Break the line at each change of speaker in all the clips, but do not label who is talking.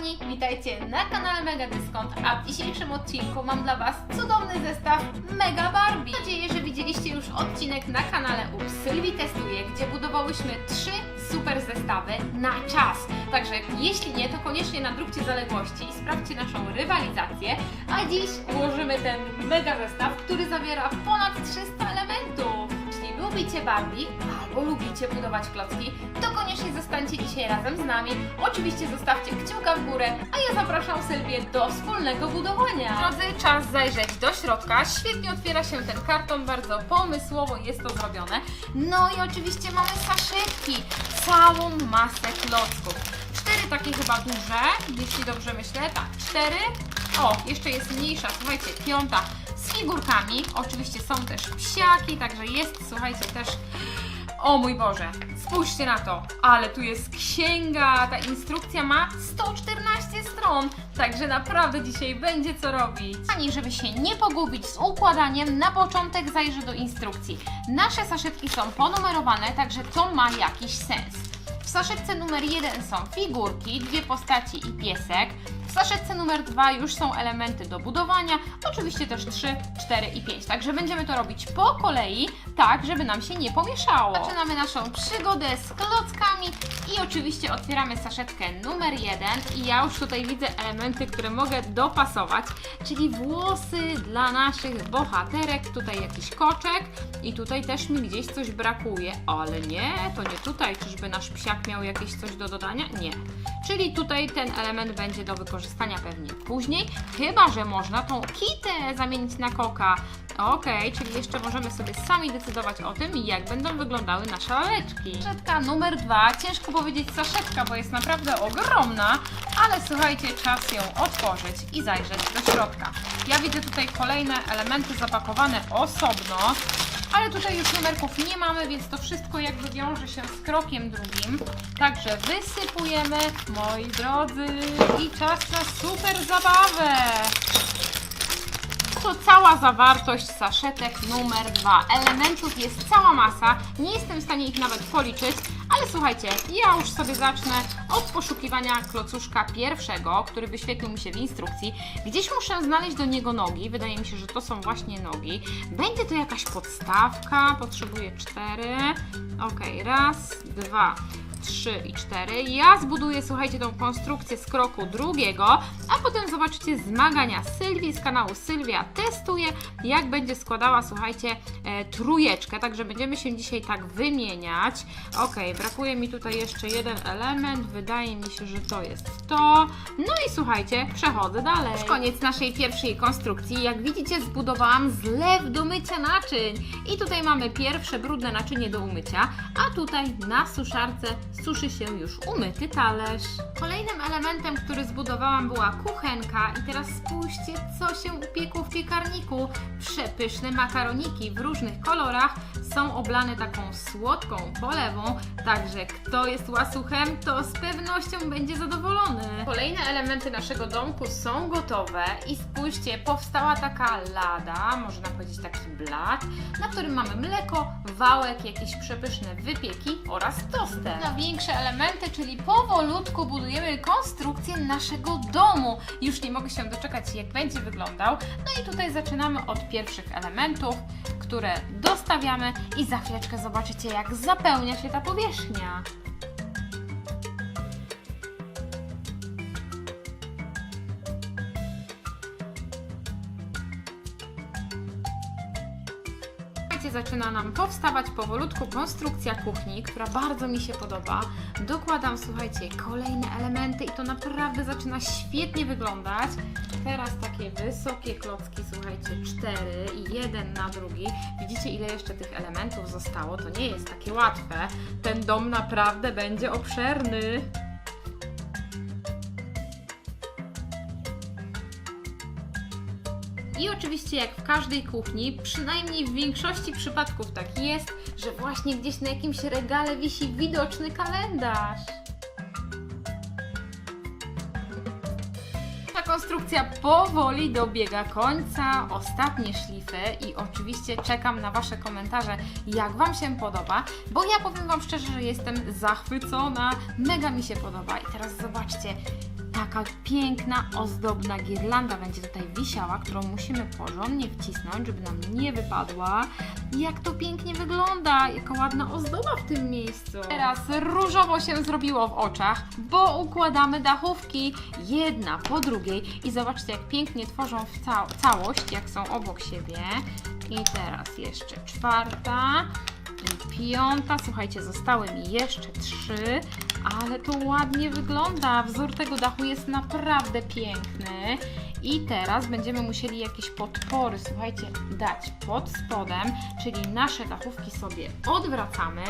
kochani, witajcie na kanale Mega Dyskont, a w dzisiejszym odcinku mam dla Was cudowny zestaw Mega Barbie. Mam nadzieję, że widzieliście już odcinek na kanale u Sylwii Testuje, gdzie budowałyśmy trzy super zestawy na czas. Także jeśli nie, to koniecznie nadróbcie zaległości i sprawdźcie naszą rywalizację, a dziś ułożymy ten mega zestaw, który zawiera ponad 300 elementów. Lubicie Barbie albo lubicie budować klocki, to koniecznie zostańcie dzisiaj razem z nami. Oczywiście zostawcie kciuka w górę, a ja zapraszam Sylwię do wspólnego budowania. Drodzy, czas zajrzeć do środka. Świetnie otwiera się ten karton, bardzo pomysłowo jest to zrobione. No i oczywiście mamy saszetki, całą masę klocków. Cztery takie chyba duże, jeśli dobrze myślę. Tak, cztery. O, jeszcze jest mniejsza, słuchajcie, piąta z figurkami. Oczywiście są też psiaki, także jest, słuchajcie, też. O mój Boże, spójrzcie na to, ale tu jest księga, ta instrukcja ma 114 stron, także naprawdę dzisiaj będzie co robić. Ani żeby się nie pogubić z układaniem, na początek zajrzę do instrukcji. Nasze saszetki są ponumerowane, także to ma jakiś sens. W saszetce numer 1 są figurki, dwie postaci i piesek. W saszetce numer 2 już są elementy do budowania, oczywiście też 3, 4 i 5. Także będziemy to robić po kolei, tak żeby nam się nie pomieszało. Zaczynamy naszą przygodę z klockami i oczywiście otwieramy saszetkę numer 1 i ja już tutaj widzę elementy, które mogę dopasować, czyli włosy dla naszych bohaterek, tutaj jakiś koczek i tutaj też mi gdzieś coś brakuje, ale nie, to nie tutaj, czyżby nasz psiak miał jakieś coś do dodania? Nie. Czyli tutaj ten element będzie do wykorzystania pewnie później, chyba że można tą kitę zamienić na koka. Okej, czyli jeszcze możemy sobie sami decydować o tym, jak będą wyglądały nasze laleczki. Saszetka numer dwa, ciężko powiedzieć saszetka, bo jest naprawdę ogromna, ale słuchajcie, czas ją otworzyć i zajrzeć do środka. Ja widzę tutaj kolejne elementy zapakowane osobno, ale tutaj już numerków nie mamy, więc to wszystko jakby wiąże się z krokiem drugim. Także wysypujemy, moi drodzy, i czas na super zabawę. To cała zawartość saszetek numer 2. Elementów jest cała masa, nie jestem w stanie ich nawet policzyć, ale słuchajcie, ja już sobie zacznę od poszukiwania klocuszka pierwszego, który wyświetlił mi się w instrukcji. Gdzieś muszę znaleźć do niego nogi, wydaje mi się, że to są właśnie nogi. Będzie to jakaś podstawka, potrzebuję cztery. Ok, raz, dwa. 3 i 4. Ja zbuduję, słuchajcie, tą konstrukcję z kroku drugiego, a potem zobaczycie zmagania Sylwii z kanału Sylwia Testuje, jak będzie składała, słuchajcie, e, trójeczkę. Także będziemy się dzisiaj tak wymieniać. Ok, brakuje mi tutaj jeszcze jeden element. Wydaje mi się, że to jest to. No i słuchajcie, przechodzę dalej. Już koniec naszej pierwszej konstrukcji. Jak widzicie, zbudowałam zlew do mycia naczyń. I tutaj mamy pierwsze brudne naczynie do umycia, a tutaj na suszarce suszy się już umyty talerz. Kolejnym elementem, który zbudowałam była kuchenka i teraz spójrzcie, co się upiekło w piekarniku. Przepyszne makaroniki w różnych kolorach są oblane taką słodką polewą, także kto jest łasuchem, to z pewnością będzie zadowolony. Kolejne elementy naszego domku są gotowe i spójrzcie, powstała taka lada, można powiedzieć taki blat, na którym mamy mleko, wałek, jakieś przepyszne wypieki oraz toster. Większe elementy, czyli powolutku budujemy konstrukcję naszego domu. Już nie mogę się doczekać, jak będzie wyglądał. No i tutaj zaczynamy od pierwszych elementów, które dostawiamy i za chwileczkę zobaczycie, jak zapełnia się ta powierzchnia. Zaczyna nam powstawać powolutku konstrukcja kuchni, która bardzo mi się podoba. Dokładam, słuchajcie, kolejne elementy i to naprawdę zaczyna świetnie wyglądać. Teraz takie wysokie klocki, słuchajcie, cztery i jeden na drugi. Widzicie, ile jeszcze tych elementów zostało? To nie jest takie łatwe. Ten dom naprawdę będzie obszerny. I oczywiście, jak w każdej kuchni, przynajmniej w większości przypadków tak jest, że właśnie gdzieś na jakimś regale wisi widoczny kalendarz. Konstrukcja powoli dobiega końca, ostatnie szlify i oczywiście czekam na Wasze komentarze, jak Wam się podoba, bo ja powiem Wam szczerze, że jestem zachwycona, mega mi się podoba. I teraz zobaczcie, taka piękna, ozdobna girlanda będzie tutaj wisiała, którą musimy porządnie wcisnąć, żeby nam nie wypadła. Jak to pięknie wygląda, jaka ładna ozdoba w tym miejscu. Teraz różowo się zrobiło w oczach, bo układamy dachówki jedna po drugiej i zobaczcie, jak pięknie tworzą w ca całość, jak są obok siebie. I teraz jeszcze czwarta i piąta. Słuchajcie, zostały mi jeszcze trzy, ale to ładnie wygląda. Wzór tego dachu jest naprawdę piękny. I teraz będziemy musieli jakieś podpory, słuchajcie, dać pod spodem, czyli nasze dachówki sobie odwracamy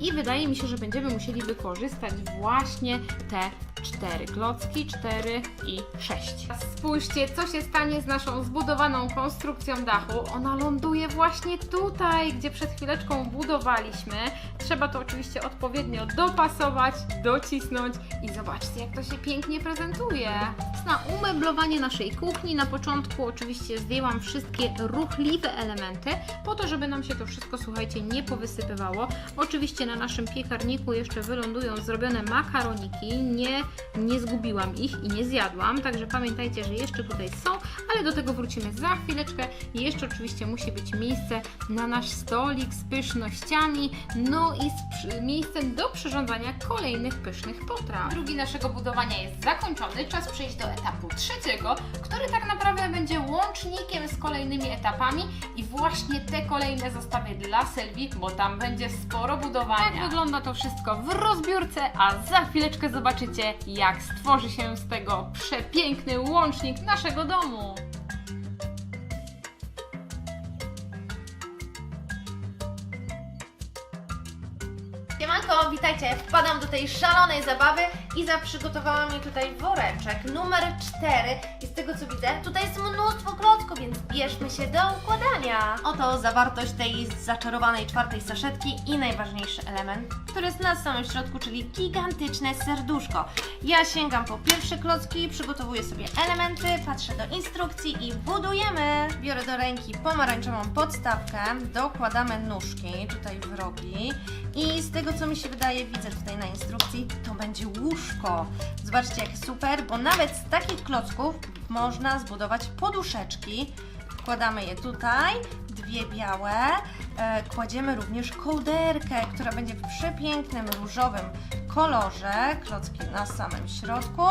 i wydaje mi się, że będziemy musieli wykorzystać właśnie te cztery klocki, cztery i sześć. Spójrzcie, co się stanie z naszą zbudowaną konstrukcją dachu. Ona ląduje właśnie tutaj, gdzie przed chwileczką budowaliśmy. Trzeba to oczywiście odpowiednio dopasować, docisnąć i zobaczcie, jak to się pięknie prezentuje. Na umeblowanie naszej kuchni na początku oczywiście zdjęłam wszystkie ruchliwe elementy, po to, żeby nam się to wszystko, słuchajcie, nie powysypywało. Oczywiście na naszym piekarniku jeszcze wylądują zrobione makaroniki, nie, nie zgubiłam ich i nie zjadłam, także pamiętajcie, że jeszcze tutaj są, ale do tego wrócimy za chwileczkę. Jeszcze oczywiście musi być miejsce na nasz stolik z pysznościami, no i z miejscem do przyrządzania kolejnych pysznych potraw. Drugi naszego budowania jest zakończony, czas przejść do etapu trzeciego, który tak naprawdę będzie łącznikiem z kolejnymi etapami i właśnie te kolejne zostawię dla Sylwii, bo tam będzie sporo budowania. Tak wygląda to wszystko w rozbiórce, a za chwileczkę zobaczycie, jak stworzy się z tego przepiękny łącznik naszego domu.
Siemanko, witajcie. Wpadam do tej szalonej zabawy i zaprzygotowałam mi tutaj woreczek numer 4 i z tego co widzę, tutaj jest mnóstwo klocków, więc bierzmy się do układania. Oto zawartość tej zaczarowanej czwartej saszetki i najważniejszy element, który jest na samym środku, czyli gigantyczne serduszko. Ja sięgam po pierwsze klocki, przygotowuję sobie elementy, patrzę do instrukcji i budujemy. Biorę do ręki pomarańczową podstawkę, dokładamy nóżki, tutaj w rogi i z tego co mi się wydaje, widzę tutaj na instrukcji, to będzie łóżko. Zobaczcie jak super, bo nawet z takich klocków można zbudować poduszeczki. Wkładamy je tutaj, dwie białe. E, kładziemy również kołderkę, która będzie w przepięknym różowym kolorze. Klocki na samym środku,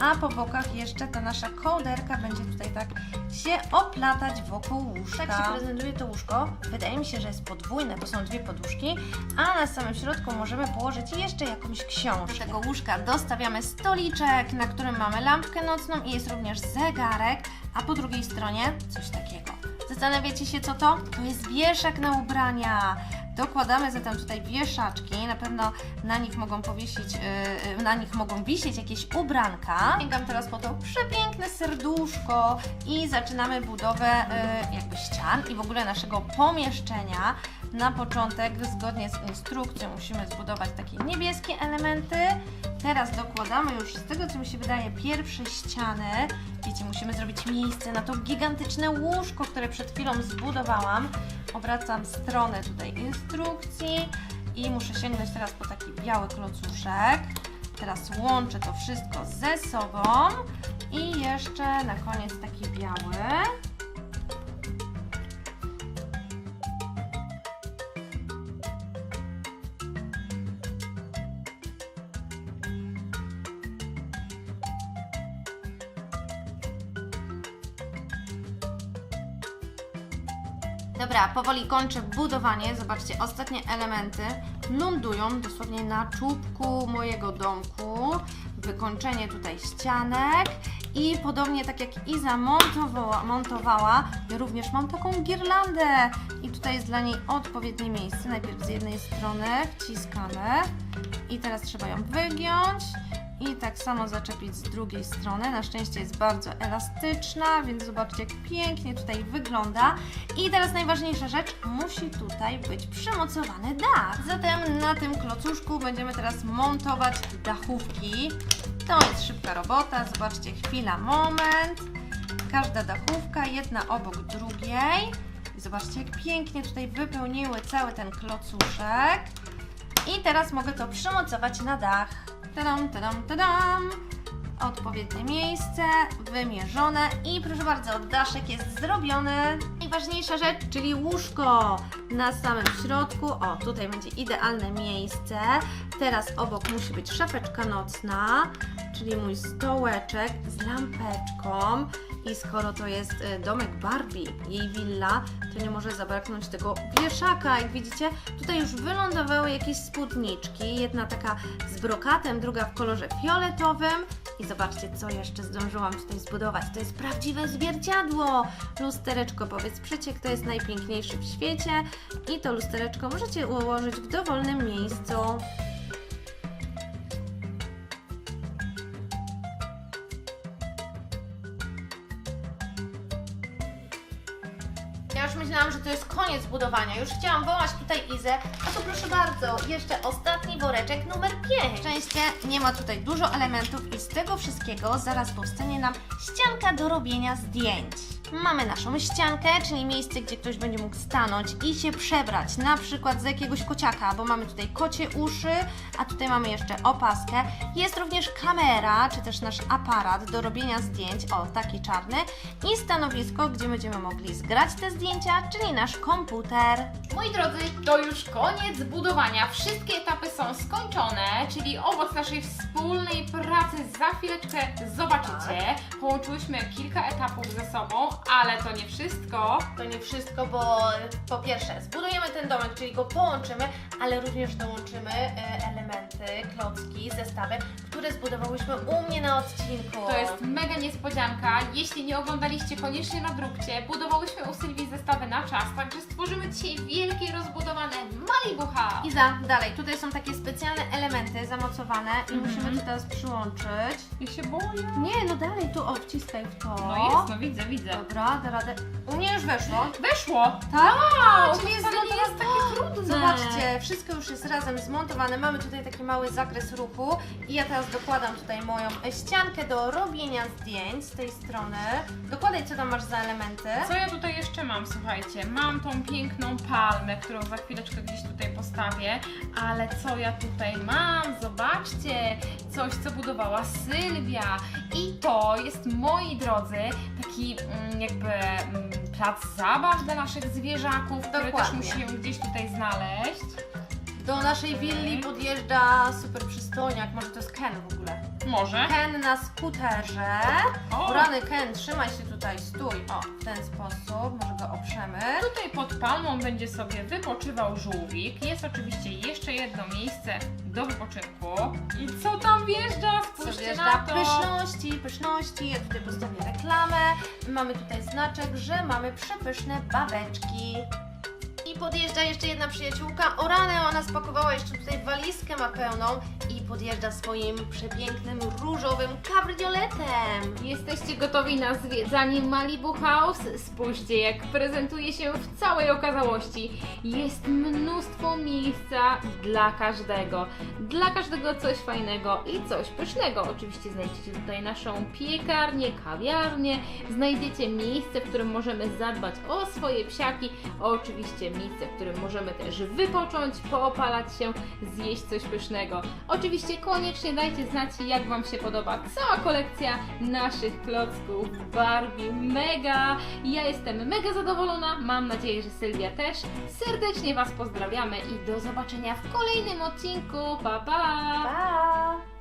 a po bokach jeszcze ta nasza kołderka będzie tutaj tak się oplatać wokół łóżka. Tak się prezentuje to łóżko. Wydaje mi się, że jest podwójne, bo są dwie poduszki, a na samym środku możemy położyć jeszcze jakąś książkę. Do tego łóżka dostawiamy stoliczek, na którym mamy lampkę nocną i jest również zegarek, a po drugiej stronie coś takiego. Zastanawiacie się co to? To jest wieszak na ubrania. Dokładamy zatem tutaj wieszaczki, na pewno na nich mogą powiesić, yy, na nich mogą wisieć jakieś ubranka. Sięgam teraz po to przepiękne serduszko i zaczynamy budowę yy, jakby ścian i w ogóle naszego pomieszczenia. Na początek, zgodnie z instrukcją, musimy zbudować takie niebieskie elementy. Teraz dokładamy już z tego, co mi się wydaje, pierwsze ściany. Wiecie, musimy zrobić miejsce na to gigantyczne łóżko, które przed chwilą zbudowałam. Obracam stronę tutaj instrukcji i muszę sięgnąć teraz po taki biały klocuszek. Teraz łączę to wszystko ze sobą i jeszcze na koniec taki biały. Dobra, powoli kończę budowanie. Zobaczcie, ostatnie elementy lądują dosłownie na czubku mojego domku. Wykończenie tutaj ścianek. I podobnie tak jak Iza montowała, montowała, ja również mam taką girlandę. I tutaj jest dla niej odpowiednie miejsce. Najpierw z jednej strony wciskamy i teraz trzeba ją wygiąć. I tak samo zaczepić z drugiej strony. Na szczęście jest bardzo elastyczna, więc zobaczcie jak pięknie tutaj wygląda. I teraz najważniejsza rzecz, musi tutaj być przymocowany dach. Zatem na tym klocuszku będziemy teraz montować dachówki. To jest szybka robota, zobaczcie, chwila, moment. Każda dachówka, jedna obok drugiej. I zobaczcie jak pięknie tutaj wypełniły cały ten klocuszek. I teraz mogę to przymocować na dach. Tadam, tadam, tadam. odpowiednie miejsce, wymierzone i proszę bardzo, daszek jest zrobiony. Najważniejsza rzecz, czyli łóżko na samym środku. O, tutaj będzie idealne miejsce. Teraz obok musi być szafeczka nocna, czyli mój stołeczek z lampeczką. I skoro to jest e, domek Barbie, jej willa, to nie może zabraknąć tego wieszaka. Jak widzicie, tutaj już wylądowały jakieś spódniczki. Jedna taka z brokatem, druga w kolorze fioletowym. I zobaczcie, co jeszcze zdążyłam tutaj zbudować. To jest prawdziwe zwierciadło. Lustereczko, powiedz przeciek, to jest najpiękniejszy w świecie. I to lustereczko możecie ułożyć w dowolnym miejscu. Myślałam, że to jest koniec budowania. Już chciałam wołać tutaj Izę. A tu proszę bardzo, jeszcze ostatni woreczek numer 5. Szczęście nie ma tutaj dużo elementów i z tego wszystkiego zaraz powstanie nam ścianka do robienia zdjęć. Mamy naszą ściankę, czyli miejsce, gdzie ktoś będzie mógł stanąć i się przebrać, na przykład za jakiegoś kociaka, bo mamy tutaj kocie uszy, a tutaj mamy jeszcze opaskę. Jest również kamera, czy też nasz aparat do robienia zdjęć, o taki czarny, i stanowisko, gdzie będziemy mogli zgrać te zdjęcia, czyli nasz komputer.
Moi drodzy, to już koniec budowania. Wszystkie etapy są skończone, czyli owoc naszej wspólnej pracy za chwileczkę zobaczycie. Połączyłyśmy kilka etapów ze sobą, ale to nie wszystko.
To nie wszystko, bo po pierwsze zbudujemy ten domek, czyli go połączymy, ale również dołączymy e, elementy, klocki, zestawy, które zbudowałyśmy u mnie na odcinku.
To jest mega niespodzianka. Jeśli nie oglądaliście, koniecznie nadróbcie. Budowałyśmy u Sylwii zestawy na czas, także stworzymy dzisiaj wielkie, rozbudowane Malibu House.
Iza, dalej, tutaj są takie specjalne elementy zamocowane i
Mhm.
musimy to teraz przyłączyć.
Ja się boję.
Nie, no dalej, tu o, wciskaj w to.
No jest, no widzę, widzę.
Dobra, da radę. U mnie już weszło.
Weszło!
Tak?
Wow,
czyli jest
wcale nie jest takie trudne.
Zobaczcie, wszystko już jest razem zmontowane. Mamy tutaj taki mały zakres ruchu i ja teraz dokładam tutaj moją ściankę do robienia zdjęć z tej strony. Dokładaj, co tam masz za elementy.
Co ja tutaj jeszcze mam, słuchajcie? Mam tą piękną palmę, którą za chwileczkę gdzieś tutaj postawię, ale co ja tutaj mam? Zobaczcie, coś co budowała Sylwia. I to jest, moi drodzy, taki mm, jakby mm, plac zabaw dla naszych zwierzaków, który też
Dokładnie.
musi ją gdzieś tutaj znaleźć.
Do naszej willi podjeżdża super przystojniak, może to jest Ken w ogóle.
Może?
Ken na skuterze.
O,
Rany Ken, trzymaj się tutaj, stój. O, w ten sposób, może go oprzemy.
Tutaj pod palmą będzie sobie wypoczywał żółwik. Jest oczywiście jeszcze jedno miejsce do wypoczynku. I co tam wjeżdża? Spójrzcie na to.
Pyszności, pyszności. Ja tutaj postawię reklamę. Mamy tutaj znaczek, że mamy przepyszne babeczki. I podjeżdża jeszcze jedna przyjaciółka. O rany, ona spakowała jeszcze tutaj walizkę ma pełną i podjeżdża swoim przepięknym różowym kabrioletem.
Jesteście gotowi na zwiedzanie Malibu House? Spójrzcie, jak prezentuje się w całej okazałości. Jest mnóstwo miejsca dla każdego. Dla każdego coś fajnego i coś pysznego. Oczywiście znajdziecie tutaj naszą piekarnię, kawiarnię. Znajdziecie miejsce, w którym możemy zadbać o swoje psiaki. Oczywiście miejsce, w którym możemy też wypocząć, poopalać się, zjeść coś pysznego. Oczywiście koniecznie dajcie znać, jak Wam się podoba cała kolekcja naszych klocków Barbie. Mega! Ja jestem mega zadowolona, mam nadzieję, że Sylwia też. Serdecznie Was pozdrawiamy i do zobaczenia w kolejnym odcinku. Pa, pa!
Pa!